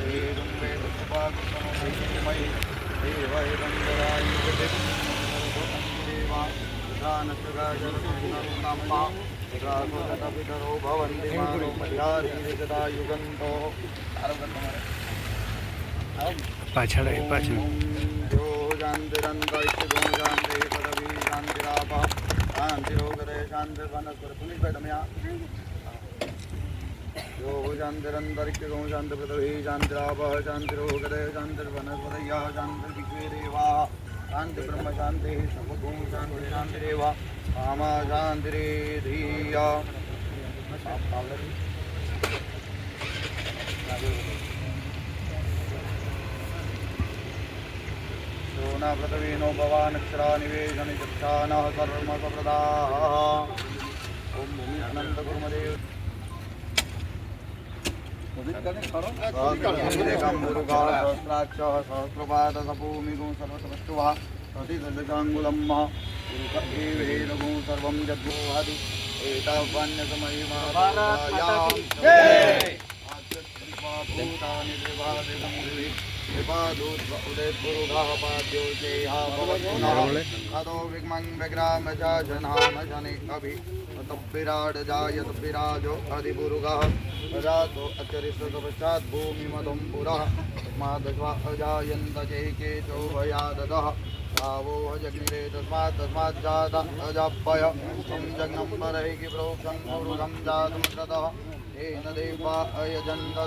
శ్రీరం వేణుకుపాకుమై దేవైరంగరాయుగదేవానసురాజరుణాంబాగురకపితరో భవంతి మానోపయారీరిగదాయుగంతో પાછળ પાછળ જો જાંતિરંતર જાંતિ પદવી જાંતિરાપ જાંતિરોગરે જાંતિ વનસ્પર પુનિભાઈ તમે આ यो शान्तिरन्तरिक्षगो शान्तिपृथ्वी शान्तिराप शान्तिरोगरे शान्तिर्वनस्पतयः शान्तिर्विश्वेदेवाः शान्तिब्रह्म शान्तिः सर्वगो शान्ति शान्तिरेव कामा शान्तिरे धिया सोना पृथ्वीनो भवानक्षरा निवेशनि चक्षानः सर्वमसप्रदाः ॐ भूमि अनन्तकुर्मदेव સહસ્રપાદસભૂમિગુંસર્વસમસ્તુભાતિસર્ગાંગુલમ મહેરગું સર્વં જદ્વોહતિ એતાપાન્યસમયમાયા प्रतिसदशाङ्गुलं पुरुष एवेदगुं सर्वं जद्गोहति एतावन्यसमयिमाभूतानि त्रिभादितं दिवि कृपादूत उदयपुरुधः पाद्यो जेहा भवतुनः अतो विग्मं विग्राम च जनाम जने अभि तद्विराड जायत विराजो अधिपुरुगः अजातो अचरिष्यत पश्चात् भूमिमदं पुरः तस्मादश्वा अजायन्त चैके चोभयाददः भावो जग्निरे तस्मात् तस्मात् जात अजापय तं जग्नं परैः प्रोक्षं पुरुषं जातं ततः येन देवा अयजन्त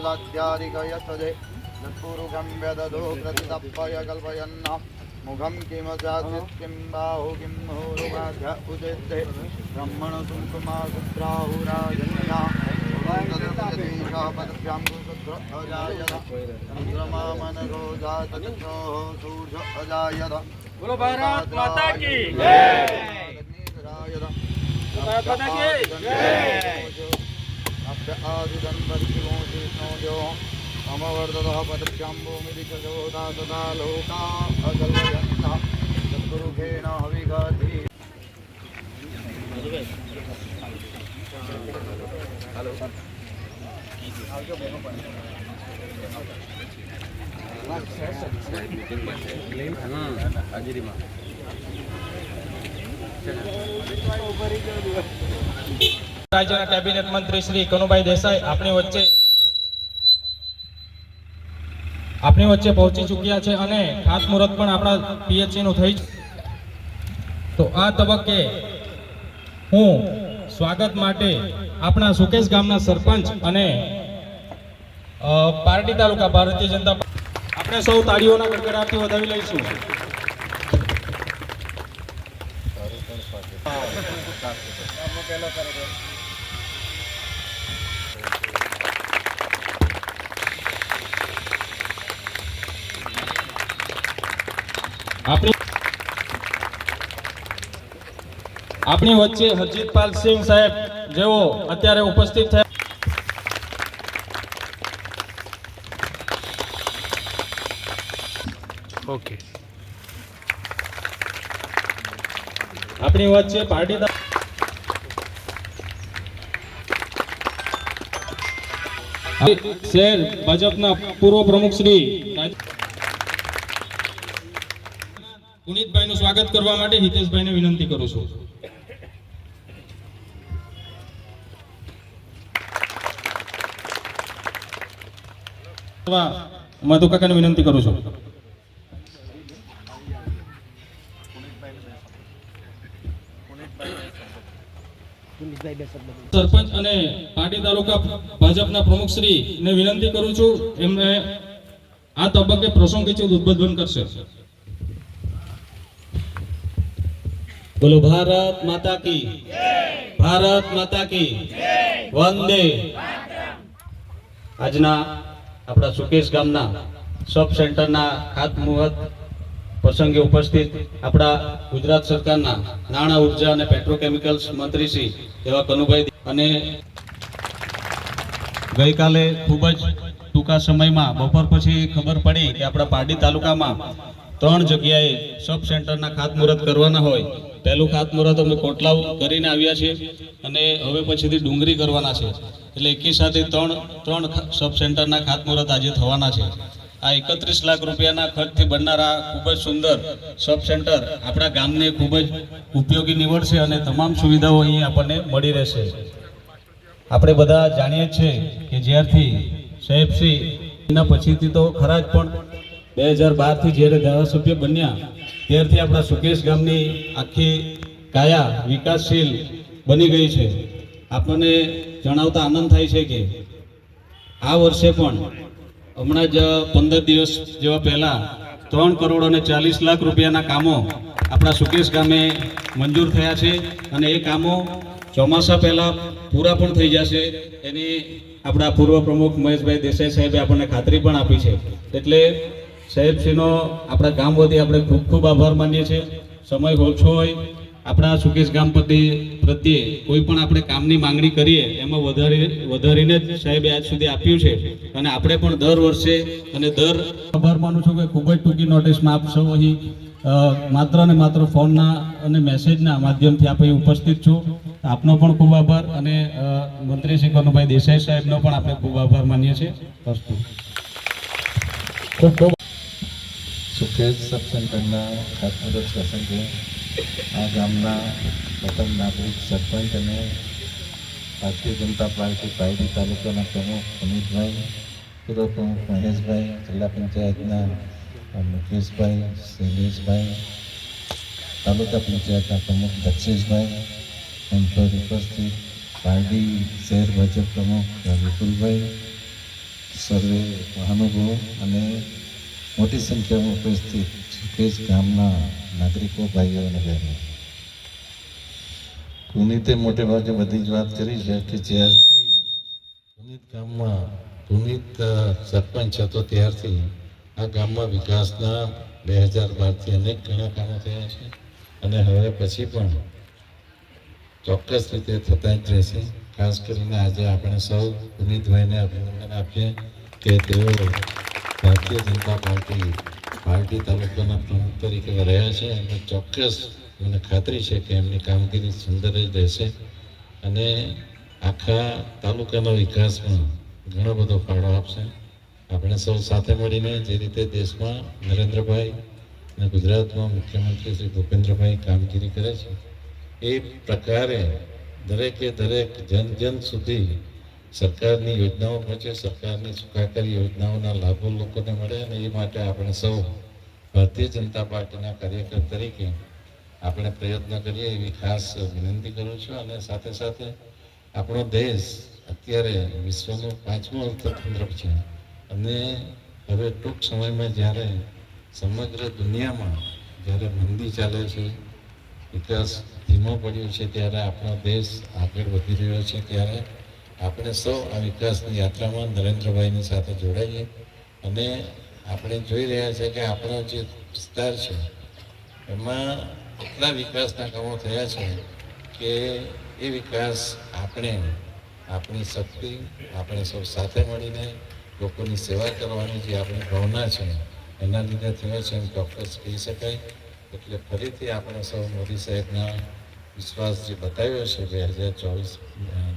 यत्पूर्वं व्यदधो प्रतितप्पय कल्पयन्न मुखं किमचासीत् किं बाहु किं। होरुमाध्य उदिते ब्रह्मणसुं कुमासुत्राहुराजन्या सूर्य अजायत बोलो भारत पदभ्यां भूमिदिशो तथा लोका अकल्पयन्तः सद्गुरुखेण हविगाधि રાજ્યના કેબિનેટ મંત્રી શ્રી કનુભાઈ દેસાઈ આપણી વચ્ચે આપણી વચ્ચે પહોંચી ચૂક્યા છે અને ખાતમુહૂર્ત પણ આપણા પીએચસી નું થઈ તો આ તબક્કે હું સ્વાગત માટે આપણા સુકેશ ગામના સરપંચ અને પાર્ટી તાલુકા ભારતીય જનતા આપણે સૌ તાળીઓના ગડગડાટથી વધાવી લઈશું. આપણી આપણી વચ્ચે હરજીતપાલ સિંહ સાહેબ જેઓ અત્યારે ઉપસ્થિત થયા ઓકે. આપણી વચ્ચે પાટીદાર શહેર ભાજપના પૂર્વ પ્રમુખ શ્રી પુનિતભાઈનું સ્વાગત કરવા માટે હિતેશભાઈને વિનંતી કરું છું. અથવા મધુ કાકાને વિનંતી કરું છું. સરપંચ અને પાટી તાલુકા ભાજપના પ્રમુખ શ્રી ને વિનંતી કરું છું એમને આ તબક્કે પ્રસંગોચિત ઉદ્બોધન કરશે. બોલો, ભારત માતા કી ભારત માતા કી વંદે. આજના આપણા સુકેશ ગામના સબ સેન્ટરના ખાતમુહૂર્ત પ્રસંગે ઉપસ્થિત આપણા ગુજરાત સરકારના નાણાં, ઊર્જા અને પેટ્રોકેમિકલ્સ મંત્રી શ્રી એવા કનુભાઈ અને ગઈકાલે ખૂબ જ ટૂંકા સમયમાં બપોર પછી ખબર પડી કે આપણા પારડી તાલુકામાં ત્રણ જગ્યાએ સબ સેન્ટરના ખાતમુહૂર્ત કરવાના હોય. પહેલું ખાતમુહૂર્ત અમે કોટલાવ કરીને આવ્યા છીએ અને હવે પછીથી ડુંગરી કરવાના છે. એટલે એકી સાથે ત્રણ ત્રણ સબ સેન્ટરના ખાતમુહૂર્ત આજે થવાના છે. આ એકત્રીસ લાખ રૂપિયાના ખર્ચથી બનનારા ખૂબ જ સુંદર સબ સેન્ટર આપણા ગામને ખૂબ જ ઉપયોગી નીવડશે અને તમામ સુવિધાઓ અહીં આપણને મળી રહેશે. આપણે બધા જાણીએ છીએ કે જ્યારથી સાહેબશ્રી એના પછીથી તો ખરા જ પણ બે હજાર બારથી જ્યારે ધારાસભ્ય બન્યા, ત્યારથી આપણા સુકેશ ગામની આખી કાયા વિકાસશીલ બની ગઈ છે. આપણને જણાવતા આનંદ થાય છે કે આ વર્ષે પણ હમણાં જ પંદર દિવસ જેવા પહેલા ત્રણ કરોડ અને ચાલીસ લાખ રૂપિયાના કામો આપણા સુકેશ ગામે મંજૂર થયા છે અને એ કામો ચોમાસા પહેલા પૂરા પણ થઈ જશે એની આપણા પૂર્વ પ્રમુખ મહેશભાઈ દેસાઈ સાહેબે આપણને ખાતરી પણ આપી છે. એટલે સાહેબશ્રીનો આપણા ગામ વતી આપણે ખૂબ ખૂબ આભાર માનીએ છીએ. સમય ઓછો હોય, આપણા સુકેશ ગામ પ્રત્યે કોઈ પણ આપણે કામની માંગણી કરીએ, એમાં વધારી, વધારીને જ સાહેબે આજ સુધી આપ્યું છે. અને આપણે પણ દર વર્ષે અને દર આભાર માનું છું કે ખૂબ જ ટૂંકી નોટિસમાં આપ સૌ અહીં માત્ર ને માત્ર ફોનના અને મેસેજના માધ્યમથી આપ અહીં ઉપસ્થિત છો. આપનો પણ ખૂબ આભાર અને મંત્રી શ્રી કનુભાઈ દેસાઈ સાહેબનો પણ આપણે ખૂબ આભાર માનીએ છીએ. ખૂબ ખૂબ સુખેજ સબ સેન્ટરના ખાતમુહૂર્ત પ્રસંગે આ ગામના પ્રથમ નાગરિક સરપંચ અને ભારતીય જનતા પાર્ટી પાયડી તાલુકાના પ્રમુખ અમિતભાઈ પૂર્વ પ્રમુખ મહેશભાઈ જિલ્લા પંચાયતના અ, મુકેશભાઈ શૈલેષભાઈ તાલુકા પંચાયતના પ્રમુખ દક્ષેશભાઈ મંચ પર ઉપસ્થિત પારડી શહેર ભાજપ પ્રમુખ વિપુલભાઈ સર્વે મહાનુભાવો અને મોટી સંખ્યામાં ઉપસ્થિત સુકેશ ગામના નાગરિકો, ભાઈઓ અને બહેનો. પુનિતે મોટે ભાગે બધી જ વાત કરી છે કે જ્યારથી પુનિત ગામમાં, પુનિત સરપંચ હતો ત્યારથી આ ગામમાં વિકાસના બે હજાર બારથી અનેક ઘણા કામો થયા છે અને હવે પછી પણ ચોક્કસ રીતે થતા જ રહેશે. ખાસ કરીને આજે આપણે સૌ પુનિતભાઈને અભિનંદન આપીએ કે તેઓ ભારતીય જનતા પાર્ટી પાર્ટી તાલુકાના પ્રમુખ તરીકે રહ્યા છે. અને ચોક્કસ મને ખાતરી છે કે એમની કામગીરી સુંદર જ રહેશે અને આખા તાલુકાના વિકાસમાં ઘણો બધો ફાળો આપશે. આપણે સૌ સાથે મળીને જે રીતે દેશમાં નરેન્દ્રભાઈ અને ગુજરાતમાં મુખ્યમંત્રી શ્રી ભૂપેન્દ્રભાઈ કામગીરી કરે છે, એ પ્રકારે દરેકે દરેક જન જન સુધી સરકારની યોજનાઓ પહોંચે સરકારની સુખાકારી યોજનાઓના લાભો લોકોને મળે અને એ માટે આપણે સૌ ભારતીય જનતા પાર્ટીના કાર્યકર તરીકે આપણે પ્રયત્ન કરીએ એવી ખાસ વિનંતી કરું છું અને સાથે સાથે આપણો દેશ અત્યારે વિશ્વનું પાંચમું અર્થતંત્ર છે. અને હવે ટૂંક સમયમાં જ્યારે સમગ્ર દુનિયામાં જ્યારે મંદી ચાલે છે વિકાસ ધીમો પડ્યો છે, ત્યારે આપણો દેશ આગળ વધી રહ્યો છે, ત્યારે આપણે સૌ આ વિકાસની યાત્રામાં નરેન્દ્રભાઈની સાથે જોડાઈએ અને આપણે જોઈ રહ્યા છે કે આપણો જે વિસ્તાર છે, એમાં એટલા વિકાસના કામો થયા છે કે એ વિકાસ આપણે, આપણી શક્તિ, આપણે સૌ સાથે મળીને લોકોની સેવા કરવાની જે આપણી ભાવના છે, એના લીધે થયો છે એમ ચોક્કસ કહી શકાય. એટલે ફરીથી આપણે સૌ મોદી સાહેબના વિશ્વાસ જે બતાવ્યો છે બે હજાર ચોવીસ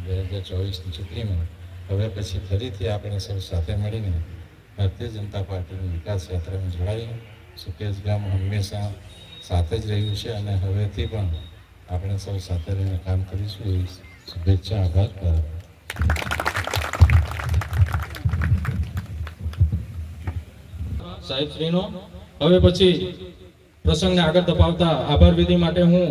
બે હજાર ચોવીસની ચૂંટણીમાં, હવે પછી ફરીથી આપણે સૌ સાથે મળીને ભારતીય જનતા પાર્ટીની વિકાસ યાત્રામાં જોડાઈએ. સુકેશ ગામ હંમેશા સાથે જ રહ્યું છે અને હવેથી પણ આપણે સૌ સાથે રહીને કામ કરીશું એવી શુભેચ્છા, આભાર સાહેબ શ્રીનો, હવે પછી પ્રસંગને આગળ ધપાવતા આભાર વિધિ માટે હું